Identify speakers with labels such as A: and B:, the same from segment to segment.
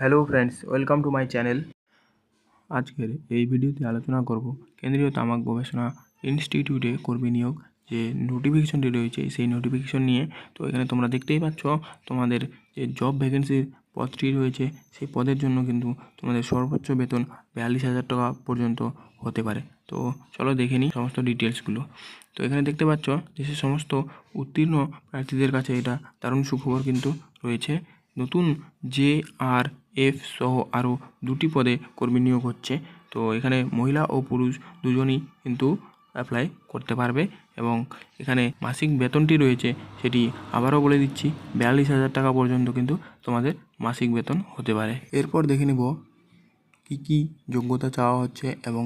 A: Hello friends, welcome to my channel. আজকের এই ভিডিওতে আলোচনা করব কেন্দ্রীয় তামাক গবেষণা ইনস্টিটিউটে কর্মী নিয়োগ যে নোটিফিকেশনটি রয়েছে, সেই নোটিফিকেশন নিয়ে। তো এখানে তোমরা দেখতেই পাচ্ছ, তোমাদের যে জব ভ্যাকেন্সির পদটি রয়েছে, সেই পদের জন্য কিন্তু তোমাদের সর্বোচ্চ বেতন বিয়াল্লিশ হাজার টাকা পর্যন্ত হতে পারে। তো চলো দেখে নিই সমস্ত ডিটেলসগুলো তো এখানে দেখতে পাচ্ছ যে সে সমস্ত উত্তীর্ণ প্রার্থীদের কাছে এটা দারুণ সুখবর কিন্তু রয়েছে। নতুন জে আর এফ সহ আরও দুটি পদে কর্মী নিয়োগ হচ্ছে। তো এখানে মহিলা ও পুরুষ দুজনই কিন্তু অ্যাপ্লাই করতে পারবে এবং এখানে মাসিক বেতনটি রয়েছে সেটি আবারও বলে দিচ্ছি, বিয়াল্লিশ হাজার টাকা পর্যন্ত কিন্তু তোমাদের মাসিক বেতন হতে পারে। এরপর দেখে নেব কী কী যোগ্যতা চাওয়া হচ্ছে এবং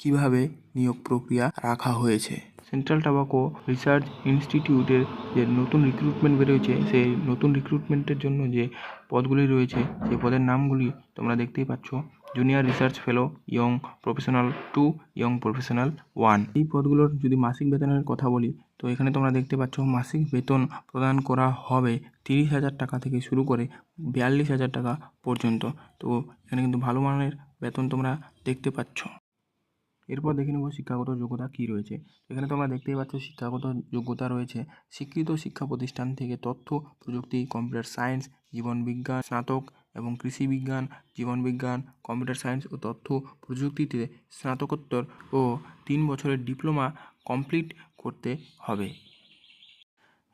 A: কীভাবে নিয়োগ প্রক্রিয়া রাখা হয়েছে। সেন্ট্রাল টাবাকো রিসার্চ ইনস্টিটিউটের যে নতুন রিক্রুটমেন্ট বেরোয়েছে সেই নতুন রিক্রুটমেন্টের জন্য যে পদগুলি রয়েছে, সেই পদের নামগুলি তোমরা দেখতেই পাচ্ছ। Junior research fellow young professional two young professional one এই পদগুলোর যদি মাসিক বেতনের কথা বলি, তো এখানে তোমরা দেখতে পাচ্ছ মাসিক বেতন প্রদান করা হবে তিরিশ হাজার টাকা থেকে শুরু করে বিয়াল্লিশ হাজার টাকা পর্যন্ত। তো এখানে কিন্তু ভালো মানের বেতন তোমরা দেখতে পাচ্ছ। এরপর দেখে নেব শিক্ষাগত যোগ্যতা কী রয়েছে। এখানে তোমরা দেখতেই পাচ্ছ শিক্ষাগত যোগ্যতা রয়েছে। স্বীকৃত শিক্ষা প্রতিষ্ঠান থেকে তথ্য, প্রযুক্তি, কম্পিউটার সায়েন্স জীবনবিজ্ঞান স্নাতক এবং কৃষি বিজ্ঞান জীবনবিজ্ঞান কম্পিউটার সায়েন্স ও তথ্য প্রযুক্তিতে স্নাতকোত্তর ও তিন বছরের ডিপ্লোমা কমপ্লিট করতে হবে।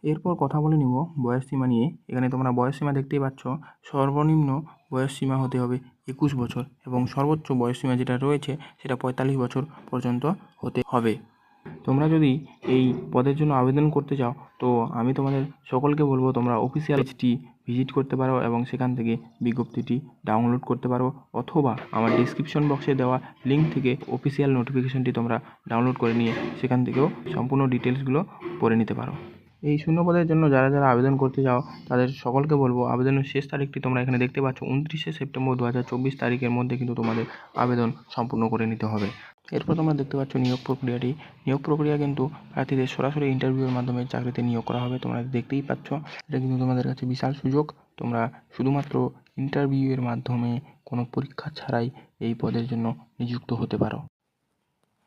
A: এরপর কথা বলে নিব বয়সসীমা নিয়ে। এখানে তোমরা বয়সসীমা দেখতেই পাচ্ছ। সর্বনিম্ন বয়সসীমা হতে হবে একুশ বছর এবং সর্বোচ্চ বয়সসীমা যেটা রয়েছে সেটা পঁয়তাল্লিশ বছর পর্যন্ত হতে হবে। তোমরা যদি এই পদের জন্য আবেদন করতে চাও, তো আমি তোমাদের সকলকে বলব তোমরা অফিসিয়াল পেজটি ভিজিট করতে পারো এবং সেখান থেকে বিজ্ঞপ্তিটি ডাউনলোড করতে পারো অথবা আমার ডিসক্রিপশন বক্সে দেওয়া লিঙ্ক থেকে অফিসিয়াল নোটিফিকেশনটি তোমরা ডাউনলোড করে নিয়ে সেখান থেকেও সম্পূর্ণ ডিটেলসগুলো পড়ে নিতে পারো। এই শূন্য পদের জন্য যারা যারা আবেদন করতে চাও, তাদের সকলকে বলব, আবেদনের শেষ তারিখটি তোমরা এখানে দেখতে পাচ্ছ। উনত্রিশে সেপ্টেম্বর দু হাজার চব্বিশ তারিখের মধ্যে কিন্তু তোমাদের আবেদন সম্পূর্ণ করে নিতে হবে। এরপর তোমরা দেখতে পাচ্ছ নিয়োগ প্রক্রিয়াটি। নিয়োগ প্রক্রিয়া কিন্তু প্রার্থীদের সরাসরি ইন্টারভিউয়ের মাধ্যমে চাকরিতে নিয়োগ করা হবে, তোমরা দেখতেই পাচ্ছ। এটা কিন্তু তোমাদের কাছে বিশাল সুযোগ। তোমরা শুধুমাত্র ইন্টারভিউয়ের মাধ্যমে কোনো পরীক্ষা ছাড়াই এই পদের জন্য নিযুক্ত হতে পারো।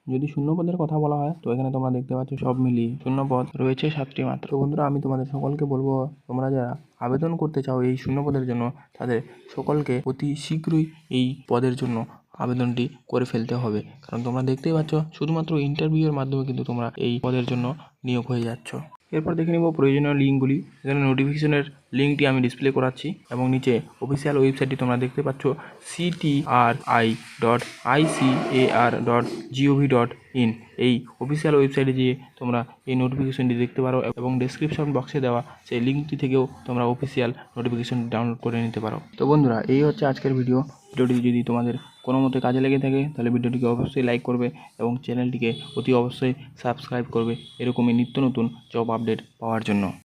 A: যদি শূন্য পদের কথা বলা হয়, তো এখানে তোমরা দেখতে পাচ্ছ সব মিলিয়ে শূন্য পদ রয়েছে সাতটি মাত্র। বন্ধুরা, আমি তোমাদের সকলকে বলব, তোমরা যারা আবেদন করতে চাও এই শূন্য পদের জন্য, তাদের সকলকে অতি শীঘ্রই এই পদের জন্য আবেদনটি করে ফেলতে হবে। কারণ তোমরা দেখতেই পাচ্ছ, শুধুমাত্র ইন্টারভিউয়ের মাধ্যমে কিন্তু তোমরা এই পদের জন্য নিয়োগ হয়ে যাচ্ছ। এরপর দেখে নেব প্রয়োজনীয় লিঙ্কগুলি। এখানে নোটিফিকেশনের লিঙ্কটি আমি ডিসপ্লে করাচ্ছি এবং নিচে অফিসিয়াল ওয়েবসাইটটি তোমরা দেখতে পাচ্ছ CTRI dot ICAR dot GOV dot in এই অফিসিয়াল ওয়েবসাইটে গিয়ে তোমরা এই নোটিফিকেশনটি দেখতে পারো এবং ডেসক্রিপশন বক্সে দেওয়া সেই লিঙ্কটি থেকেও তোমরা অফিসিয়াল নোটিফিকেশন ডাউনলোড করে নিতে পারো। তো বন্ধুরা, এই হচ্ছে আজকের ভিডিও ভিডিওটি যদি তোমাদের কোনো মতে কাজে লেগে থাকে, তাহলে ভিডিওটিকে অবশ্যই লাইক করবে এবং চ্যানেলটিকে অতি অবশ্যই সাবস্ক্রাইব করবে। এরকমই নিত্য নতুন জব আপডেট পাওয়ার জন্য।